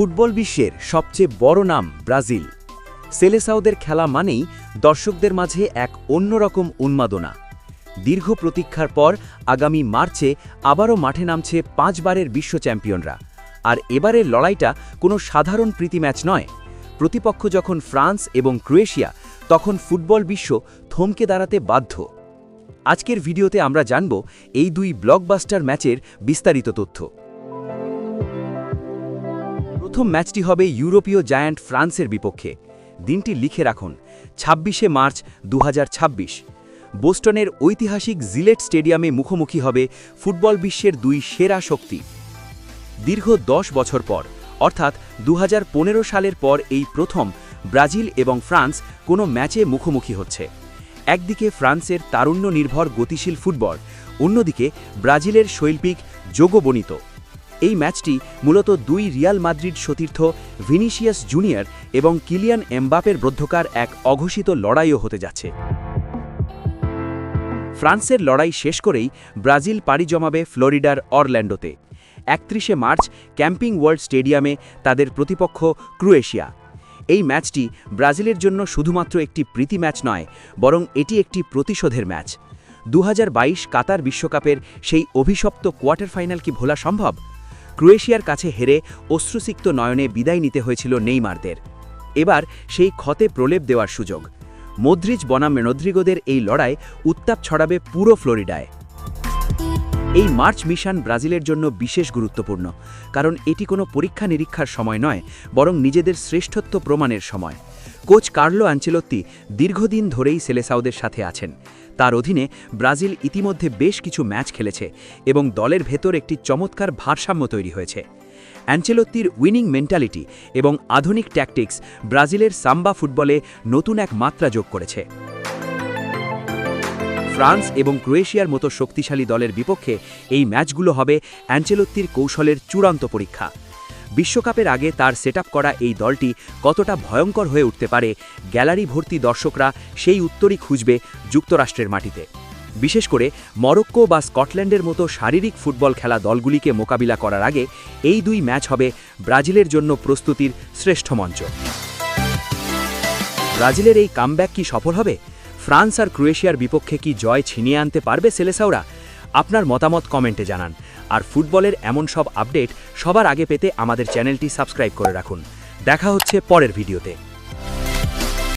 Football বিশ্বের সবচেয়ে বড় নাম ব্রাজিল। সেলেসাওদের খেলা মানেই দর্শকদের মাঝে এক অন্যরকম উন্মাদনা। দীর্ঘ প্রতীক্ষার পর আগামী মার্চে আবারও মাঠে নামছে পাঁচবারের বিশ্ব চ্যাম্পিয়নরা। আর এবারের লড়াইটা কোনো সাধারণ প্রীতি ম্যাচ নয়। প্রতিপক্ষ যখন ফ্রান্স এবং ক্রোয়েশিয়া, তখন ফুটবল বিশ্ব থমকে দাঁড়াতে বাধ্য। আজকের ভিডিওতে আমরা জানব এই দুই ব্লকবাস্টার ম্যাচের বিস্তারিত তথ্য। প্রথম ম্যাচটি হবে ইউরোপীয় জায়ান্ট ফ্রান্সের বিপক্ষে। দিনটি লিখে রাখুন, ছাব্বিশে মার্চ দু হাজার ছাব্বিশ। বোস্টনের ঐতিহাসিক জিলেট স্টেডিয়ামে মুখোমুখি হবে ফুটবল বিশ্বের দুই সেরা শক্তি। দীর্ঘ দশ বছর পর, অর্থাৎ দু হাজার পনেরো সালের পর এই প্রথম ব্রাজিল এবং ফ্রান্স কোনো ম্যাচে মুখোমুখি হচ্ছে। একদিকে ফ্রান্সের তারুণ্য নির্ভর গতিশীল ফুটবল, অন্যদিকে ব্রাজিলের শৈল্পিক যোগবনিত এই ম্যাচটি মূলত দুই রিয়াল মাদ্রিদ সতীর্থ ভিনিসিয়াস জুনিয়র এবং কিলিয়ান এমবাপের মধ্যকার এক অঘোষিত লড়াইও হতে যাচ্ছে। ফ্রান্সের লড়াই শেষ করেই ব্রাজিল পাড়ি জমাবে ফ্লোরিডার অরল্যান্ডোতে। একত্রিশে মার্চ ক্যাম্পিং ওয়ার্ল্ড স্টেডিয়ামে তাদের প্রতিপক্ষ ক্রোয়েশিয়া। এই ম্যাচটি ব্রাজিলের জন্য শুধুমাত্র একটি প্রীতি ম্যাচ নয়, বরং এটি একটি প্রতিশোধের ম্যাচ। দু হাজার বাইশ কাতার বিশ্বকাপের সেই অভিশপ্ত কোয়ার্টার ফাইনাল কি ভোলা সম্ভব? ক্রোয়েশিয়ার কাছে হেরে অশ্রুসিক্ত নয়নে বিদায় নিতে হয়েছিল নেইমারদের। এবার সেই ক্ষতে প্রলেপ দেওয়ার সুযোগ। মদ্রিজ বনাম, রদ্রিগোদের এই লড়াই উত্তাপ ছড়াবে পুরো ফ্লোরিডায়। এই মার্চ মিশন ব্রাজিলের জন্য বিশেষ গুরুত্বপূর্ণ, কারণ এটি কোনো পরীক্ষা নিরীক্ষার সময় নয়, বরং নিজেদের শ্রেষ্ঠত্ব প্রমাণের সময়। কোচ কার্লো আঞ্চেলত্তি দীর্ঘদিন ধরেই সেলেসাউদের সাথে আছেন। তার অধীনে ব্রাজিল ইতিমধ্যে বেশ কিছু ম্যাচ খেলেছে এবং দলের ভেতর একটি চমৎকার ভারসাম্য তৈরি হয়েছে। অ্যাঞ্চেলত্তির উইনিং মেন্টালিটি এবং আধুনিক ট্যাকটিক্স ব্রাজিলের সাম্বা ফুটবলে নতুন এক মাত্রা যোগ করেছে। ফ্রান্স এবং ক্রোয়েশিয়ার মতো শক্তিশালী দলের বিপক্ষে এই ম্যাচগুলো হবে অ্যাঞ্চেলত্তির কৌশলের চূড়ান্ত পরীক্ষা। বিশ্বকাপের আগে তার সেট করা এই দলটি কতটা ভয়ঙ্কর হয়ে উঠতে পারে গ্যালারি ভর্তি দর্শকরা সেই উত্তরই খুঁজবে যুক্তরাষ্ট্রের মাটিতে। বিশেষ করে মরক্কো বা স্কটল্যান্ডের মতো শারীরিক ফুটবল খেলা দলগুলিকে মোকাবিলা করার আগে এই দুই ম্যাচ হবে ব্রাজিলের জন্য প্রস্তুতির শ্রেষ্ঠ মঞ্চ। ব্রাজিলের এই কামব্যাক কি সফল হবে? ফ্রান্স আর ক্রোয়েশিয়ার বিপক্ষে কি জয় ছিনিয়ে আনতে পারবে সেলেসাওরা? আপনার মতামত কমেন্টে জানান। আর ফুটবলের এমন সব আপডেট সবার আগে পেতে আমাদের চ্যানেলটি সাবস্ক্রাইব করে রাখুন। দেখা হচ্ছে পরের ভিডিওতে।